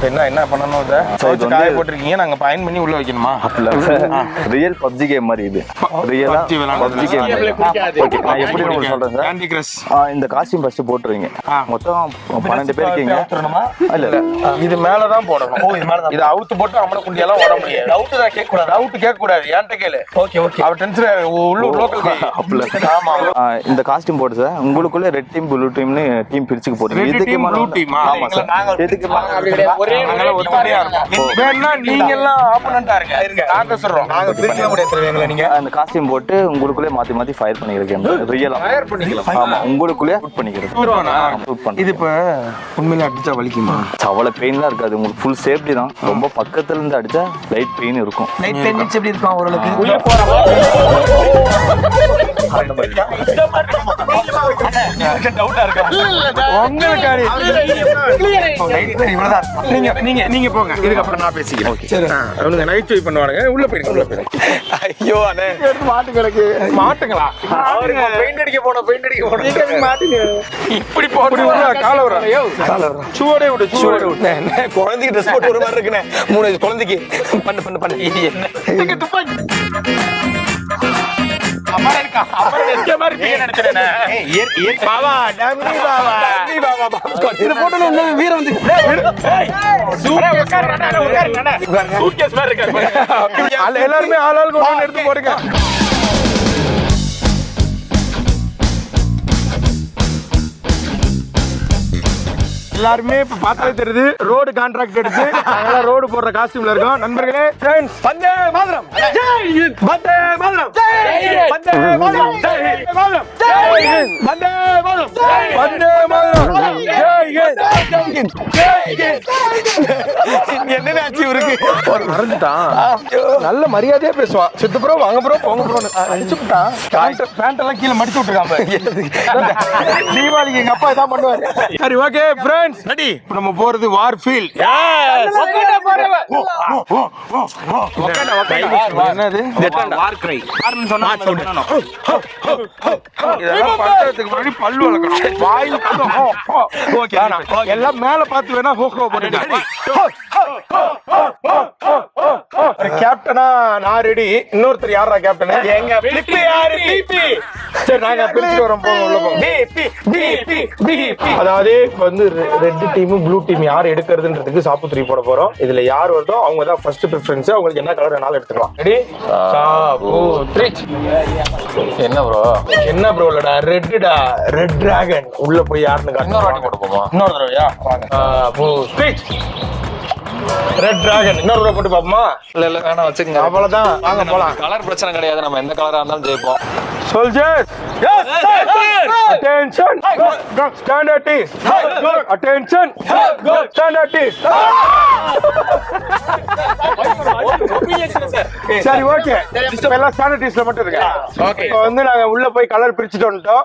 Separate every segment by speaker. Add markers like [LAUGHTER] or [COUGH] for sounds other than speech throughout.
Speaker 1: என்ன என்ன பண்ணணும் இதை? துவைச்சு காய போட்டிருக்கீங்க நாங்க பயன் பண்ணி உள்ள வைக்கணுமா?
Speaker 2: ரியல் பப்ஜி கேம் மாதிரி இது. ரியலா. பப்ஜி கேம் நான் எப்படி உங்களுக்கு சொல்றேன் சார்
Speaker 1: கேண்டி கிரஷ்
Speaker 2: இந்த காஸ்டியூம் ஃபர்ஸ்ட் போட்டுருவீங்க மொத்தம் பன்னெண்டு பேர் இருக்கீங்க. இல்ல இல்ல.
Speaker 1: இது மேலதான் போடணும். ஓ இது மேலதான் இது அவுத்து போட்டு அம்மன குண்டியெல்லாம் ஓட முடியாது. டவுட் தான் கேட்க கூடாது டவுட் கேட்க கூடாது ஏன்ட்ட கேளு ஓகே ஓகே அவ டென்ஷன் உள்ளூர் லோக்கல்
Speaker 2: அப்படில
Speaker 1: ஆமா
Speaker 2: இந்த காஸ்டியூம் போட்டு சார் உங்களுக்குள்ள ரெட் டீம் ப்ளூ டீம்னு டீம் பிரிச்சுக்க போறீங்க மேல வந்து-
Speaker 1: team ஆ?
Speaker 2: ஆமா சார் இதுக்கு
Speaker 1: நாங்கெல்லாம் ஒத்துமையா இருக்கோம். வேணா நீங்க எல்லாம் ஆப்போனண்டா இருங்க. நாங்க சொல்றோம். நாங்க பிரிக்க முடியாது நீங்க?
Speaker 2: அந்த காஸ்டியூம் போட்டு உங்களுக்குள்ளே மாத்தி மாத்தி ஃபயர் பண்ணிக்கிற கேம் ரியலா
Speaker 1: ஃபயர் பண்ணிக்கலாம்.
Speaker 2: ஆமா உங்களுக்குள்ளே ஷூட் பண்ணிக்கிறது.
Speaker 1: Shoot பண்ணா?
Speaker 2: ஷூட் பண்ணி
Speaker 1: இது இப்ப உண்மையில அடிச்சா வலிக்குமா?
Speaker 2: அவ்வளோ பெயின்லாம் இருக்காது. உங்களுக்கு ஃபுல் சேஃப்டி தான். ரொம்ப பக்கத்துல இருந்து அடிச்சா லைட் பெயின் இருக்கும்.
Speaker 3: மினிட்ஸ் எப்படி இருக்கும் அவர்களுக்கு
Speaker 1: உங்களுக்கு அடி. இவ்வளவுதான். நீங்க நீங்க நீங்க போங்க. இதுக்கப்புறம் நான் பேசிக்கிறேன். சரி. அவனுங்க நைட் வெயிட் பண்ணுவானுங்க. உள்ள போயிருங்க உள்ள போயிருங்க ஐயோ அண்ணே. மாட்டு கிடக்கு. மாட்டுங்களா? பெயிண்ட் அடிக்க போன பெயிண்ட் அடிக்க போன மாட்டுங்க? இப்படி போட்டு கால வர சூடே விடு சூடே விடு.
Speaker 3: குழந்தைக்கு ட்ரெஸ் போட்டு ஒரு மாதிரி இருக்குண்ணே. மூணு குழந்தைக்கு. பண்ணு பண்ணு பண்ணு.
Speaker 1: என்ன? துப்பாக்கி. அம்மா இருக்கா? அம்மா இருக்க? மாதிரி இருப்பீங்க நினைச்சேன் பாவா டம்மி பாவா. டம்மி பாவா
Speaker 3: இது போட்டு இன்னும் வீரம் வந்து
Speaker 1: எல்லாருமே ஆள் ஆளுக்கு ஒண்ணு எடுத்து போடுங்க. எல்லாருமே இப்ப பார்த்தாலே தெரியுது ரோடு கான்ட்ராக்ட் எடுத்து நாங்கெல்லாம் ரோடு போடுற காஸ்டியூம்ல இருக்கோம். நண்பர்களே ஃப்ரெண்ட்ஸ் வந்தே மாதிரம். ஜெய் ஹிந்த் வந்தே மாதிரம் ஜெய் ஹிந்த் வந்தே மாதிரம் ஜெய் ஹிந்த் மாதிரம் ஜெய் ஹிந்த் வந்தே மாதிரம் வந்தே மாதிரம் ஜெய் என்ன ஆச்சு இவருக்கு ஒரு மறந்துட்டான் நல்ல மரியாதையா பேசுவான் சித்து ப்ரோ வாங்க ப்ரோ போங்க ப்ரோ அடிச்சு விட்டான் பேண்ட் பேண்ட் எல்லாம் கீழே மடிச்சு விட்டுருக்கான் பாரு. தீபாவளிக்கு எங்க அப்பா இதான் பண்ணுவாரு சரி ஓகே ஃப்ரெண்ட்ஸ் ரெடி நம்ம போறது வார் ஃபீல்ட் என்னது
Speaker 3: வார் கிரை
Speaker 1: இதெல்லாம் பண்றதுக்கு முன்னாடி பல்லு வளர்க்கணும் எல்லாம் மேல பார்த்து வேணா ஹோ ஹோ பண்ணுங்க ஒரு கேப்டனா நான் ரெடி இன்னொருத்தர் யாரா கேப்டன் எங்க பிலிப்பி யாரு பிபி? சரி நாங்க பிரிச்சு வரோம் போங்க உள்ள போங்க பிபி பிபி பிபி. அதாவது இப்ப வந்து ரெட் டீம் ப்ளூ டீம் யார் எடுக்கிறதுன்றதுக்கு சாப்பு த்ரீ போட போறோம். இதுல யார் வருதோ அவங்க தான் ஃபர்ஸ்ட் ப்ரிஃபரன்ஸ் அவங்களுக்கு என்ன கலர் வேணாலும் எடுத்துக்கலாம். ரெடி சாப்பு த்ரீ
Speaker 4: என்ன ப்ரோ
Speaker 1: என்ன ப்ரோ இல்லடா ரெட்டுடா ரெட் டிராகன் உள்ள போய் யாருன்னு காட்டு.
Speaker 4: இன்னொரு வாட்டி போட்டு போமா
Speaker 1: இன்னொரு தடவையா? வாங்க ஸ்பீச் ரெட் டிராகன் இன்னொரு போட்டு பாப்போமா
Speaker 4: இல்ல இல்ல வேணாம் வச்சுக்கோங்க.
Speaker 1: அவ்வளவுதான். வாங்க போலாம்.
Speaker 4: கலர் பிரச்சனை கிடையாது. நம்ம எந்த கலரா இருந்தாலும் ஜெயிப்போம்.
Speaker 1: At ease! Attention! Stand at ease! சரி ஓகே எல்லாம் ஸ்டாண்டர்டிஸ்ல மட்டும் இருக்க இப்போ வந்து நாங்க உள்ள போய் கலர் பிரிச்சுட்டு வந்துட்டோம்.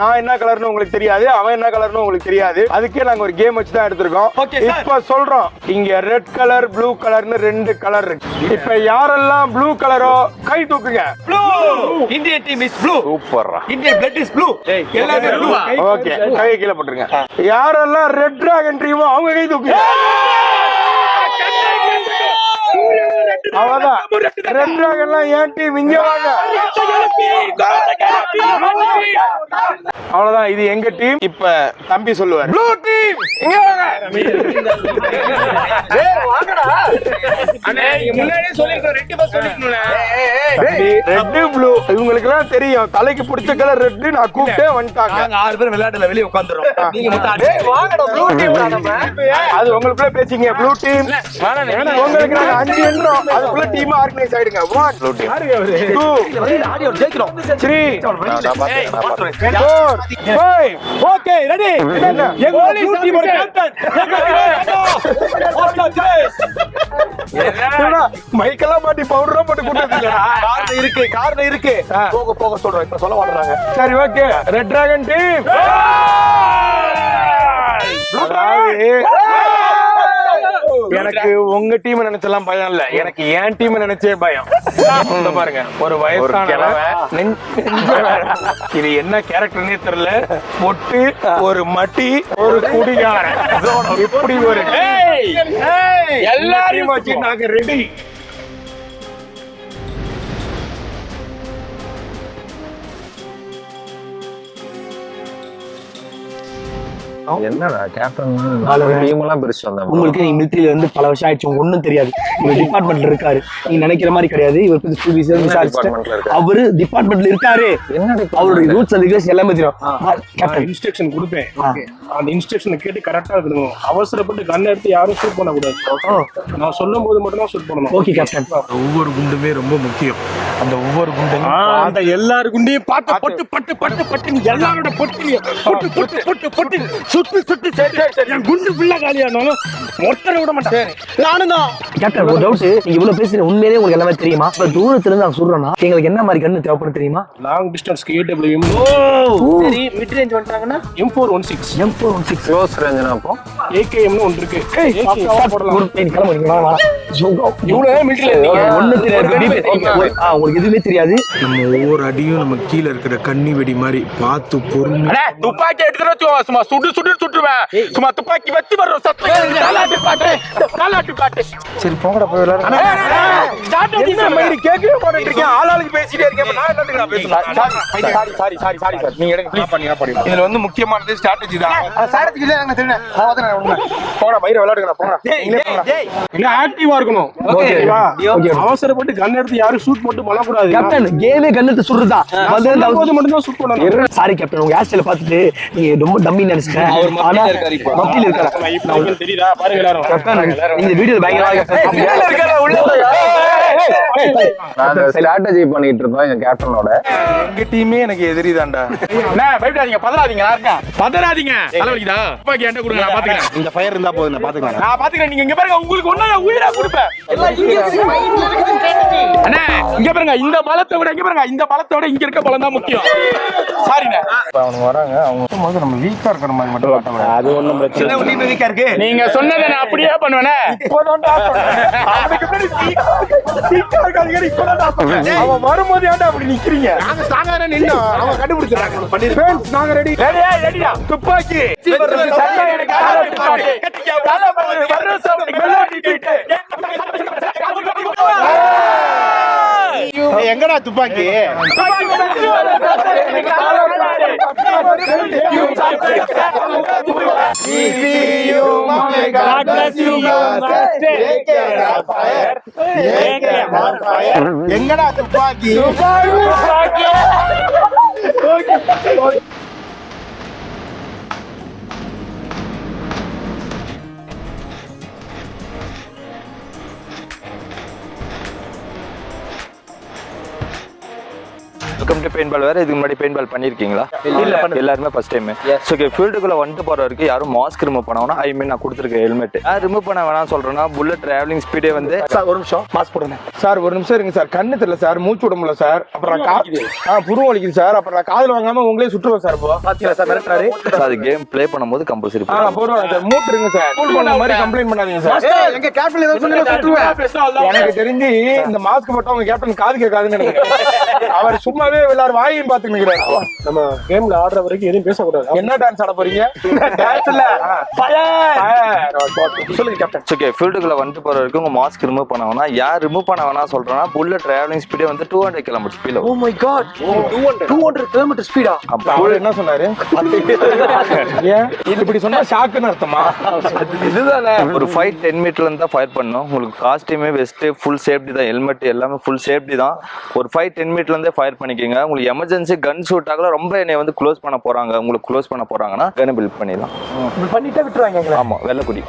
Speaker 1: நான் என்ன கலர்னு உங்களுக்கு தெரியாது அவன் என்ன கலர்னு உங்களுக்கு தெரியாது. அதுக்கே நாங்க ஒரு கேம் வச்சு தான் எடுத்திருக்கோம் இப்போ சொல்றோம். இங்க ரெட் கலர் ப்ளூ கலர்னு ரெண்டு கலர் இருக்கு. இப்ப யாரெல்லாம் ப்ளூ கலரோ கை தூக்குங்க.
Speaker 3: இந்தியன் டீம் இஸ் ப்ளூ
Speaker 2: சூப்பர்ரா.
Speaker 3: இந்தியன் பிளட் இஸ் ப்ளூ எல்லாமே ப்ளூ
Speaker 1: ஓகே கையை கீழே போட்டுருங்க. யாரெல்லாம் ரெட் டிராகன் ட்ரீமோ அவங்க கை தூக்கு அவ்வளவுதான். ரெட் டிராகன்லாம் ஏன் டீம் இங்க வாங்க அவ்வளவுதான். இது எங்க டீம் இப்ப தம்பி சொல்லுவார். ப்ளூ டீம் இங்க வாங்க. Red blue. இவங்களுக்கு எல்லாம் தெரியும். தலைக்கு பிடிச்ச கலர் ரெட் நான் கூப்பிட்டே வந்துட்டாங்க.
Speaker 3: நாங்க ஆறு பேர் விளையாட்டுல வெளிய உட்கார்ந்துறோம். நீங்க மட்டும் அடி.
Speaker 1: அது உங்களுக்குள்ள பேசிங்க ப்ளூ டீம் உங்களுக்கு நாங்க அஞ்சு என்றோம் அதுக்குள்ள டீம் ஆர்கனைஸ் ஆயிடுங்க. ஒன் ப்ளூ டீம்
Speaker 3: ஒரு ஜெயிக்கிறோம்.
Speaker 1: த்ரீ
Speaker 4: நான் பார்த்தேன் நான் பார்த்தேன்
Speaker 1: ஃபோர் ஃபைவ்
Speaker 3: ஓகே ரெடி எங்க ப்ளூ டீம் ஒரு கேப்டன்
Speaker 1: மைக்கெல்லாம் மாட்டி பவுடரா போட்டு கூட்டது
Speaker 3: காரணம் இருக்கு காரணம் இருக்கு. போக போக சொல்றோம் இப்ப சொல்ல மாட்டேறாங்க.
Speaker 1: சரி ஓகே. ரெட் டிராகன் டீம் எனக்கு உங்க டீம் நினைச்செல்லாம் பயம் இல்ல. எனக்கு என் டீம் நினைச்சே பயம். பாருங்க. ஒரு வயசானவன் இது என்ன கேரக்டர்னே தெரியல. பொட்டு ஒரு மட்டி ஒரு குடிகாரன். இப்படி ஒரு எல்லாரையும் வச்சு நாங்க ரெடி
Speaker 4: என்னடா கேப்டன் டீம் எல்லாம் பிரிச்சு வந்தேன்
Speaker 5: உங்களுக்கு மிலிட்டரியில இருந்து பல வருஷம் ஆயிடுச்சு. ஒண்ணும் தெரியாது. இவர் டிபார்ட்மெண்ட்ல இருக்காரு. நீங்க நினைக்கிற மாதிரி கிடையாது. இவர்? அவரு டிபார்ட்மெண்ட்ல இருக்காரு.
Speaker 4: என்ன
Speaker 5: அவருடைய ரூல்ஸ் அண்ட் ரெகுலேஷன் எல்லாமே தெரியும். கேப்டன்
Speaker 1: இன்ஸ்ட்ரக்ஷன் கொடுப்பேன். அந்த இன்ஸ்ட்ரக்ஷனை கேட்டு கரெக்டா இருக்கணும் அவசரப்பட்டு கன் எடுத்து யாரும் ஷூட் பண்ணக்கூடாது. நான் சொல்லும் போது மட்டும் தான் ஷூட் பண்ணணும்
Speaker 5: ஓகே கேப்டன்
Speaker 1: ஒவ்வொரு குண்டுமே ரொம்ப முக்கியம். அந்த ஒவ்வொரு குண்டையும் அந்த எல்லாரு குண்டையும் பார்த்து பட்டு பட்டு பட்டு பட்டு எல்லாரோட பொட்டு பொட்டு பொட்டு பொட்டு பொட்டு சுட்டு சுட்டு சரி என் குண்டு ஃபுல்லா காலியானாலும் ஒருத்தரை விட மாட்டேன். நானும் தான்.
Speaker 5: கேப்டன் ஒரு டவுட் நீங்க இவ்வளவு பேசுறீங்க உண்மையிலேயே உங்களுக்கு எல்லாமே தெரியுமா? இப்ப தூரத்துல இருந்து நான் சொல்றேன்னா எங்களுக்கு என்ன மாதிரி கண்ணு தேவைப்படும் தெரியுமா?
Speaker 1: லாங் டிஸ்டன்ஸ் கேடபிள்யூ
Speaker 5: சரி மிட் ரேஞ்ச் வந்துட்டாங்கன்னா
Speaker 1: M four one six
Speaker 5: M four one six
Speaker 4: close ரேஞ்சுனா அப்போ?
Speaker 1: ஏகேஎம்னு ஒன்று இருக்கு. போடலாம்.
Speaker 5: கிளம்புறீங்களா
Speaker 1: இவ்வளவு இருந்தீங்க
Speaker 5: ஒண்ணு தெரியாது ஆ, உங்களுக்கு எதுவுமே தெரியாது.
Speaker 6: நம்ம ஒவ்வொரு அடியும் நம்ம கீழே இருக்கிற கண்ணி வெடி மாதிரி பார்த்து பொறுமை
Speaker 1: துப்பாக்கி எடுத்துட்டு சும்மா சுடு சுடு சுட்டுருவேன். சும்மா துப்பாக்கி வச்சு வர்ற சத்தம் காலாட்டு பாட்டு. காலாட்டு பாட்டு.
Speaker 6: சரி போங்கடா போய்
Speaker 1: மயிறு கேட்கவே இருக்கேன் ஆளாளுக்கு பேசிட்டே இருக்கேன். நான் sorry sorry sorry sorry sir நீங்க எடுங்க ப்ளீஸ் இதுல வந்து முக்கியமானது ஸ்ட்ராட்டஜி தான். ஸ்ட்ராட்டஜி இல்ல தெரியும் நான் வந்து உண்மை. போடா மயிரை விளையாடுங்க போடா. நீங்களே போடா. எங்க ஆக்டிவா இருக்கணும்? ஓகேவா அவசரப்பட்டு கன் எடுத்து யாரும் ஷூட் போட்டு பண்ணக்கூடாது
Speaker 5: கேப்டன் கேமே சுடுறதா? வந்து
Speaker 1: மட்டும் தான் பண்ணணும்
Speaker 5: சாரி கேப்டன் உங்க ஹேர் ஸ்டைல பார்த்துட்டு நீங்க ரொம்ப டம்மி நினைச்சிட்டேன். ஆனா மத்தியில இருக்காரு.
Speaker 1: உங்களுக்கு தெரியுதா? பாருங்க எல்லாரும்.
Speaker 5: கேப்டன் இந்த வீடியோ
Speaker 4: நாங்க ஸ்ட்ராட்டஜி பண்ணிட்டு இருந்தோம் எங்க கேப்டனோட.
Speaker 1: எங்க டீமே எனக்கு எதிரி தான்டா பயப்படாதீங்க பதறாதீங்க நான் இருக்கேன். பதறாதீங்க. தலைவலிக்குதா? துப்பாக்கி என்கிட்ட கொடுங்க நான் பாத்துக்கிறேன்.
Speaker 6: இந்த ஃபயர் இருந்தா போதும் நான் பாத்துக்கலாம்
Speaker 1: நான் பாத்துக்கிறேன். நீங்க இங்க பாருங்க உங்களுக்கு ஒண்ணா நான் உயிரா கொடுப்பேன். அண்ணே இங்க பாருங்க இந்த பலத்தை விட இங்க பாருங்க இந்த பலத்தை விட இங்க இருக்க பலம் தான் முக்கியம். சாரிண்ணே
Speaker 6: அவங்க வராங்க அவங்க போது நம்ம வீக்கா இருக்கிற மாதிரி மட்டும்.
Speaker 1: அது ஒண்ணும் பிரச்சனை வீக்கா இருக்கு. நீங்க சொன்னதை நான் அப்படியே பண்ணுவேனே இப்போதான்டா [LAUGHS] அவன் வரும்போது ஏன்டா அப்படி நிக்கிறீங்க நாங்க ஸ்ட்ராங்கா நின்னோம் அவங்க கண்டுபிடிச்சாங்க பண்ணிருப்பேன் நாங்க ரெடி ரெடியா ரெடியா துப்பாக்கி சட்டை
Speaker 6: எங்கடா துப்பாக்கி?
Speaker 1: God
Speaker 6: துப்பாக்கி.
Speaker 2: வெல்கம் டு பெயிண்ட் பால் வேற இதுக்கு முன்னாடி பெயிண்ட் பால் பண்ணிருக்கீங்களா? இல்ல எல்லாருமே ஃபர்ஸ்ட் டைம் ஓகே ஃபீல்டுக்குள்ள வந்துட்டு போற வரைக்கும் யாரும் மாஸ்க் ரிமூவ் பண்ண வேணாம் ஐ மீன் நான் கொடுத்துருக்கேன் ஹெல்மெட் நான் ரிமூவ் பண்ண வேணாம் சொல்றேன்னா புல்லட் டிராவலிங் ஸ்பீடே வந்து
Speaker 5: சார் ஒரு நிமிஷம் மாஸ்க் போடுங்க.
Speaker 1: சார் ஒரு நிமிஷம் இருங்க சார் கண்ணு தெரியல சார் மூச்சு விட முடியல சார் அப்புறம் நான் கா- ஆ புருவம் வலிக்குது சார் அப்புறம் நான் காதுல வாங்காம உங்களே சுற்றுவேன் சார் இப்போ.
Speaker 5: பாத்தீங்களா சார்
Speaker 2: so அது கேம் ப்ளே பண்ணும்போது கம்பல்சரி
Speaker 1: ஆ போடுவாங்க சார் மூட்டு இருங்க சார் மூட்டு பண்ண மாதிரி கம்ப்ளைண்ட் பண்ணாதீங்க சார்
Speaker 6: எங்க கேப்டன் ஏதோ சொல்லி சுட்டுருவேன்.
Speaker 1: எனக்கு தெரிஞ்சு இந்த மாஸ்க் மட்டும் உங்க கேப்டன் காது கேட்காதுன்னு நினைக்கிறேன் [LAUGHS] அவர் சும்மாவே எல்லாரும் வாயையும் பாத்து நிக்கிறாரு நம்ம கேம்ல ஆடுற வரைக்கும் எதுவும் பேசக்கூடாது. என்ன டான்ஸ் ஆட போறீங்க? டான்ஸ் இல்ல. சொல்லுங்க கேப்டன்
Speaker 2: ஓகே ஃபீல்டுக்குள்ள வந்துட்டு போற வரைக்கும் உங்க மாஸ்க் ரிமூவ் பண்ண வேணாம் யார் ரிமூவ் பண்ண வேணாம் சொல்றேன்னா புல்லட் டிராவலிங் ஸ்பீடே வந்து two hundred kilometre speed
Speaker 5: oh my god 200 kilometre speedo
Speaker 1: அவர் என்ன சொன்னாரு? [LAUGHS] ஏன்? இது இப்படி சொன்னா ஷாக்குன்னு அர்த்தமா? இதுதானே?
Speaker 2: ஒரு ஃபைவ் டென் மீட்டர்ல இருந்து தான் ஃபயர் பண்ணணும். உங்களுக்கு காஸ்டியூமே வெஸ்ட் ஃபுல் சேஃப்டி தான். ஹெல்மெட் எல்லாமே ஃபுல் சேஃப்டி தான். ஒரு ஃபைவ் டென் மீட்டர்ல இருந்தே ஃபயர் பண்ணிக்கோங்க. உங்களுக்கு எமர்ஜென்சி கன் ஷூட் ஆகல ரொம்ப என்னை வந்து க்ளோஸ் பண்ண போறாங்க. உங்களுக்கு க்ளோஸ் பண்ண போறாங்கன்னா கன் பில்ட் பண்ணிடலாம்.
Speaker 5: பண்ணிட்டே விட்டுருவாங்க
Speaker 2: ஆமா வெள்ளக்குடி.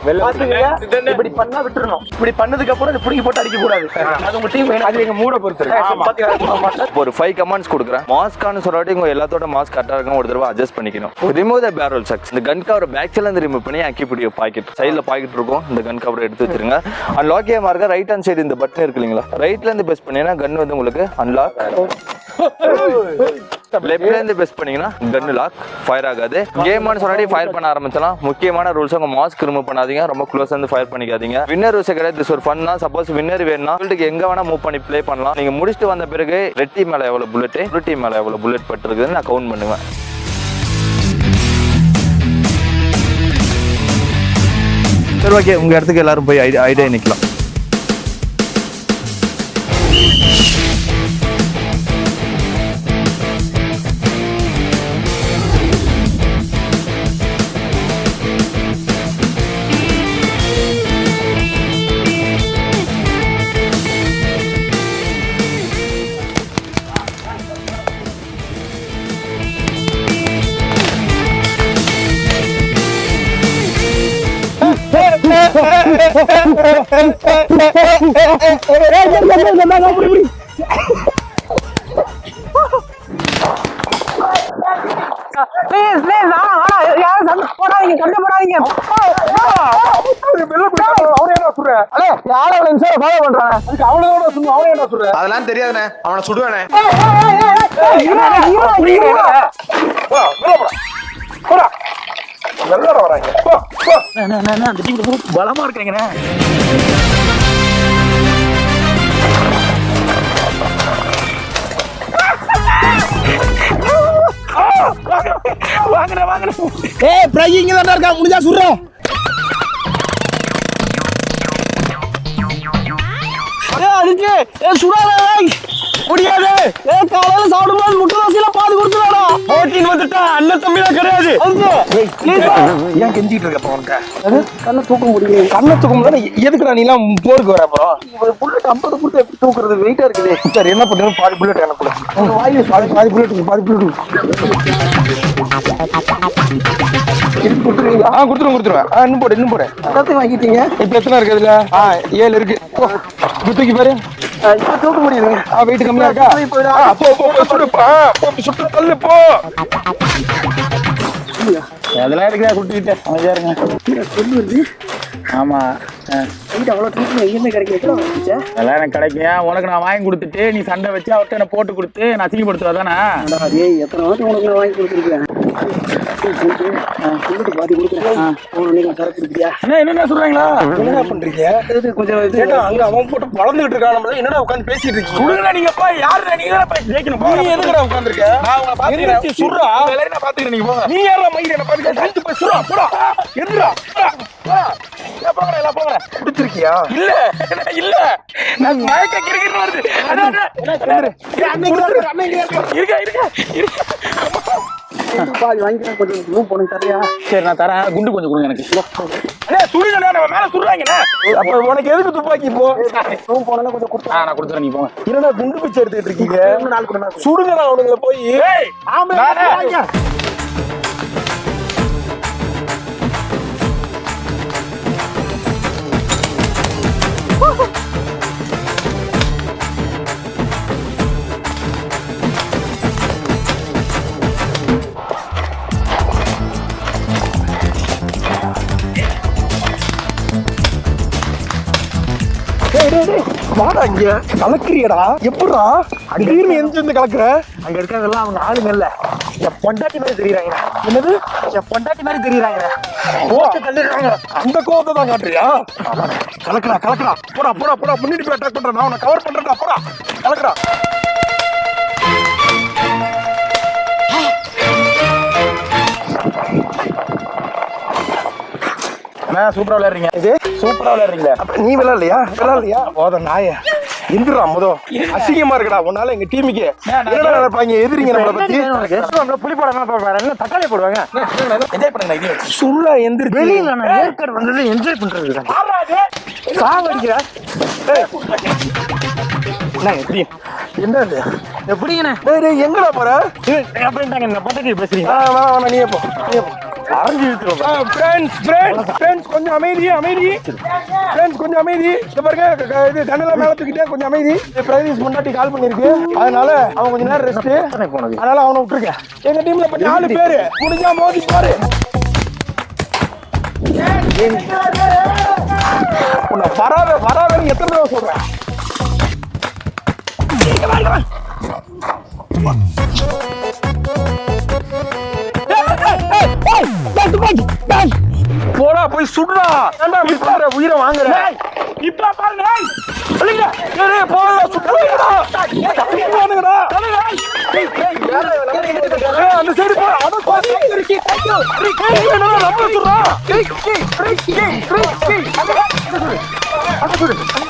Speaker 5: இப்படி பண்ணா விட்டுறணும். இப்படி பண்ணதுக்கு அப்புறம் இதை புடிங்கி போட்டு அடிக்க கூடாது அது உங்க டீம்
Speaker 1: அது எங்க மூட பொறுத்து இருக்கு.
Speaker 2: ஒரு ஃபைவ் கமெண்ட்ஸ் கொடுக்குறேன். மாஸ்கான்னு சொல்லாட்டி உங்க எல்லாத்தோட மாஸ்க் கரெக்டாக இருக்கும் ஒரு தடவை அட்ஜஸ்ட் பண்ணிக்கணும். ரிமூவ் த பேரல் சக்ஸ் இந்த கன் கவர் பேக் சைட்ல இருந்து ரிமூவ் பண்ணி அக்கி பிடிக்கும் பாக்கெட் சைடில் பாக்கெட் இருக்கும். இந்த கன் கவர் எடுத்து வச்சிருங்க. அன்லாக் ஏ மார்க்க ரைட் ஹேண்ட் சைடு இந்த பட்டன் இருக்கு இல்லைங்களா? ரைட்ல இருந்து பெஸ்ட் பண்ணீங்கன்னா கன் வந்து உங்களுக்கு அன்லாக் லெஃப்ட்ல இருந்து பெஸ்ட் பண்ணீங்கன்னா கன் லாக் ஃபயர் ஆகாது. கேம்னு சொன்னாடி ஃபயர் பண்ண ஆரம்பிச்சலாம் முக்கியமான ரூல்ஸ் உங்க மாஸ்க் ரிமூவ் பண்ணாதீங்க. ரொம்ப க்ளோஸ் இருந்து ஃபயர் பண்ணிக்காதீங்க. வின்னர் ரூல்ஸ் கிடையாது. This ஒரு ஃபன் தான் சப்போஸ் வின்னர் வேணும்னா சொல்லிட்டு எங்க வேணா மூவ் பண்ணி ப்ளே பண்ணலாம். நீங்க முடிச்சுட்டு வந்த பிறகு ரெட் டீம் மேல எவ்வளவு புல்லட் ப்ளூ டீம் மேல எவ்வளவு புல்லட் பட்டிருக்குதுன்னு நான் கவுண்ட் பண்ணுவேன். சரி ஓகே உங்க இடத்துக்கு எல்லாரும் போய் ஐடியா நிக்கலாம்.
Speaker 5: ப்ளீஸ் ப்ளீஸ் வேணாம் வேணாம் யாரும் சண்டை போடாதீங்க சண்டை போடாதீங்க
Speaker 1: அவனே என்ன சொல்ற
Speaker 5: அண்ணே யாரும் அவ்வளோ வாங்கண்ணே வாங்கண்ணே ஏய் பிரை இங்க தான் இருக்கா? முடிஞ்சா சுடுறோம் ஏய் அதுக்கு ஏய் சுடாத முடியாது. ஏய் காலையில சாப்பிடும்போது முட்டை தோசையில பாதி கொடுத்துறாடா
Speaker 1: போட்டின்னு வந்துட்டா அண்ணன் தம்பிலாம் கிடையாது.
Speaker 5: ஏன் கெஞ்சிட்டு இருக்க உனக்கு?
Speaker 1: கண்ணை தூக்க முடியல கண்ணை தூக்க முடியல எதுக்குடா நீ எல்லாம் போருக்கு வர அப்புறம் புல்லட் ஐம்பது கொடுத்து எப்படி தூக்குறது? வெயிட்டா இருக்குது. சரி என்ன பண்ணுறது பாதி புல்லட் என்ன கூட வாயு பாதி பாதி புல்லட் பாதி புல்லட் கொடுத்துருவீங்களா? ஆ கொடுத்துருவேன் கொடுத்துருவேன் ஆ இன்னும் போடு இன்னும் போடு. எல்லாத்தையும் வாங்கிட்டீங்க? இப்போ எத்தனை இருக்கு அதுல ஆ ஏழு இருக்கு. தூக்கி பாரு. இப்போ தூக்க முடியுது ஆ வெயிட் கம்மியா இருக்கா? போ போ போ சுடு போ சுட்டு தள்ளு போ.
Speaker 5: அதெல்லாம் இருக்குதா குட்டிக்கிட்ட? அமைதியா இருங்க. ஆமா. அதெல்லாம் எனக்கு கிடைக்கும் உனக்கு நான் வாங்கி கொடுத்துட்டு நீ சண்டை வச்சு அவர்கிட்ட என்ன போட்டு கொடுத்து நான் அசிங்கப்படுத்துவா தானே
Speaker 7: எத்தனை வாட்டி உனக்கு நான் வாங்கி கொடுத்துருக்கேன்? சொல்லிட்டு பாதி கொடுக்குறேன் உனக்கு சரக்கு இருக்கியா
Speaker 5: என்ன என்னென்ன சொல்றாங்களா?
Speaker 1: என்ன பண்றீங்க?
Speaker 7: கொஞ்சம்
Speaker 1: அங்க அவன் போட்டு பழந்துகிட்டு இருக்கான் என்னடா உட்கார்ந்து பேசிட்டு இருக்கீங்க?
Speaker 5: சுடுங்களா நீங்க போய் யாரு நீங்க தான் போய் ஜெயிக்கணும்
Speaker 1: நீ எதுக்குடா உட்கார்ந்திருக்க?
Speaker 5: நான் உங்களை நான் போங்க.
Speaker 1: நீ யாரா மயிர் என்ன பாத்து கழிச்சு போய் சுடா போடா.
Speaker 5: எல்லாம் போங்க எல்லாம் போங்க
Speaker 1: குடிச்சிருக்கியா?
Speaker 5: இல்ல. இல்ல. நான் மயக்க கிறுகிறுன்னு வருது. அண்ணா. இருக்க இருக்க இருக்க
Speaker 7: பாதி வாங்கிக்கிறேன் கொஞ்சம் ரூம் போன தரையா
Speaker 5: சரி நான் தரேன். குண்டு கொஞ்சம் கொடுங்க எனக்கு. அண்ணே சுடுங்க நம்ம மேல சுடுறாங்கண்ணே
Speaker 1: அப்ப உனக்கு எதுக்கு துப்பாக்கி இப்போ?
Speaker 7: ரூம் போனா கொஞ்சம் கொடுத்தா
Speaker 5: நான் கொடுத்துறேன் நீங்க போங்க
Speaker 1: என்னடா குண்டு பிச்சை எடுத்துட்டு இருக்கீங்க? சுடுங்கடா அவனுங்கள போய்.
Speaker 5: நானே-
Speaker 1: வாடா இங்க. கலக்குறியடா. எப்படா திடீர்னு எந்திரிச்சு வந்து கலக்குற?
Speaker 5: அங்க இருக்கிறதெல்லாம் அவங்க ஆளுங்க இல்ல. என் பொண்டாட்டி மாதிரி தெரியுறாங்க.
Speaker 1: என்னது?
Speaker 5: என் பொண்டாட்டி மாதிரி தெரியுறாங்க.
Speaker 1: ஓ அந்த கோவத்தை தான் காட்டுறியா? கலக்குறா கலக்குறா. போடா போடா போடா. முன்னிட்டு போய் அட்டாக் பண்றேன். நான் உன்னை கவர் பண்றேன்டா. போடா. கலக்குறா.
Speaker 5: நான் சூப்பரா விளையாடுறீங்க.
Speaker 1: இது?
Speaker 5: சூப்பரா விளையாடுறீங்களே
Speaker 1: அப்ப நீ விளையாடலையா? விளையாடலையா? போத நாய. எந்திரா முத. அசிங்கமா இருக்குடா உன்னால எங்க டீமுக்கு. என்னடா நினைப்பாங்க எதிரிங்க நம்மள பத்தி?
Speaker 5: புளி போடாம என்ன தக்காளி போடுவாங்க என்ஜாய் பண்ணுங்க இது
Speaker 1: சுருளா எந்திரிச்சு.
Speaker 5: வெளியில நான் ஏற்காடு வந்தது என்ஜாய் பண்றது
Speaker 1: சாவடிக்கிற என்ன எப்படி? என்ன
Speaker 5: எப்படிங்கண்ணே?
Speaker 1: எங்கடா போற?
Speaker 5: அப்படின்ட்டாங்க இந்த பொண்டாட்டி பேசுறீங்க?
Speaker 1: வேணாம் வேணாம் நீயே போ நீயே போ. அரைஞ்சு இழுத்துருவோம் ஃப்ரெண்ட்ஸ் ஃப்ரெண்ட்ஸ் ஃப்ரெண்ட்ஸ் கொஞ்சம் அமைதி அமைதி. ஃப்ரெண்ட்ஸ் கொஞ்சம் அமைதி. இந்த பாருங்க இது கண்ணெல்லாம் மேல தூக்கிட்டே கொஞ்சம் அமைதி. பிரைவேஸ் முன்னாடி கால் பண்ணிருக்கு. அதனால அவன் கொஞ்ச நேரம் ரெஸ்ட் அதனால அவனை விட்டுருக்கேன் எங்க டீம்ல இப்ப நாலு பேரு. முடிஞ்சா மோதி பாரு. உன்னை வராத வராதன்னு எத்தனை தடவை சொல்றேன். போடா போய் சுடுறா ஏன்டா விட்டார உயிரை வாங்குற இப்ப பாருங்க போடா சுடுறா ஏய், அந்த சைடு போ அத போ இருக்கு நம்ம சுடுறா.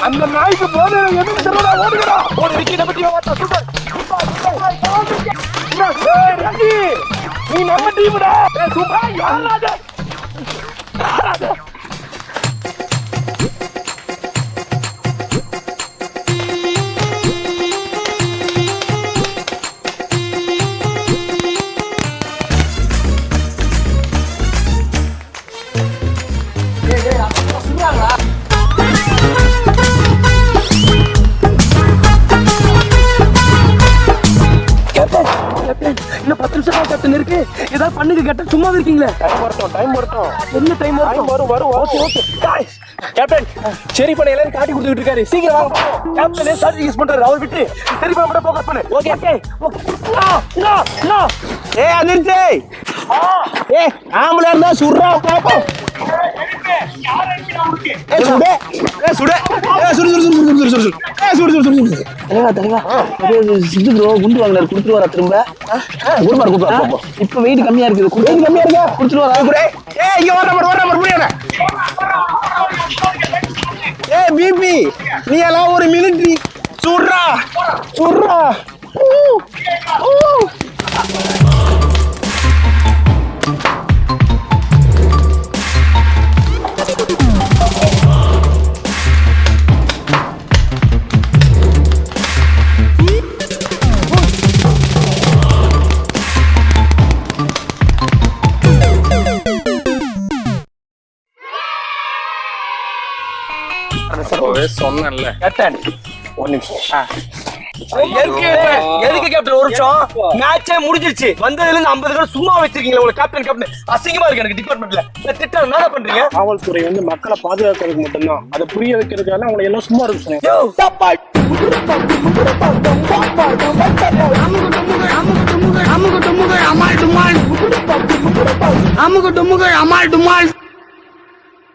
Speaker 1: அந்த நாய்க்கு போது எதுவும் தெரியல ஓடுங்கடா ஓடி விக்கி நம்ம சுடு நீ நம்ம டீம்டா ஏய் சுபா யாராடா
Speaker 3: பத்து நிமிஷம் தான் கேப்டன் இருக்கு ஏதாவது பண்ணுங்க கேப்டன் சும்மா இருக்கீங்களே.
Speaker 1: டைம் வரட்டும் டைம் வரட்டும்.
Speaker 3: என்ன டைம்
Speaker 1: டைம் வரும் வரும் ஓகே ஓகே கேப்டன் சரி பண்ண எல்லாரும் காட்டி கொடுத்துட்டு இருக்காரு. சீக்கிரம் வாங்க கேப்டன் சார்ஜ் யூஸ் பண்றாரு. அவர் விட்டு சரி பண்ண மட்டும் ஃபோக்கஸ் பண்ணு. ஓகே ஓகே ஏ அதிர்ச்சி ஏ ஆம்பளை இருந்தா சுடுறா பாப்போம் ஏ சுடு சுடு சுடு
Speaker 8: குண்டு வாங்கினார் கொடுத்துட்டு வரா திரும்ப
Speaker 1: குருமார் குருமார்
Speaker 8: இப்ப வெயிட் கம்மியா இருக்குது
Speaker 1: வெயிட் கம்மியா இருக்கா குடுத்துட்டு வரா கூட ஏ இங்க வர நம்பர் வர நம்பர் புரியல ஏ பிபி நீ எல்லாம் ஒரு மிலிட்டரி சுடுறா சுடுறா
Speaker 4: சொன்னேன்ல
Speaker 1: கேப்டன் ஒரு நிமிஷம்
Speaker 5: எதுக்கு எதுக்கு கேப்டன் ஒரு நிமிஷம் மேட்சே முடிஞ்சிருச்சு வந்ததுல இருந்து ஐம்பது பேர் சும்மா வச்சிருக்கீங்களா உங்களுக்கு கேப்டன் கேப்டன் அசிங்கமா இருக்கு எனக்கு டிபார்ட்மெண்ட்ல திட்டம் என்ன பண்றீங்க
Speaker 1: காவல்துறை வந்து மக்களை பாதுகாக்கிறதுக்கு மட்டும்தான் அதை புரிய வைக்கிறதுக்காக அவங்களை எல்லாம் சும்மா இருக்க சொன்னேன்
Speaker 3: அமுக டுமுக அமால் டுமால் அமுக டுமுக அமால் டுமால்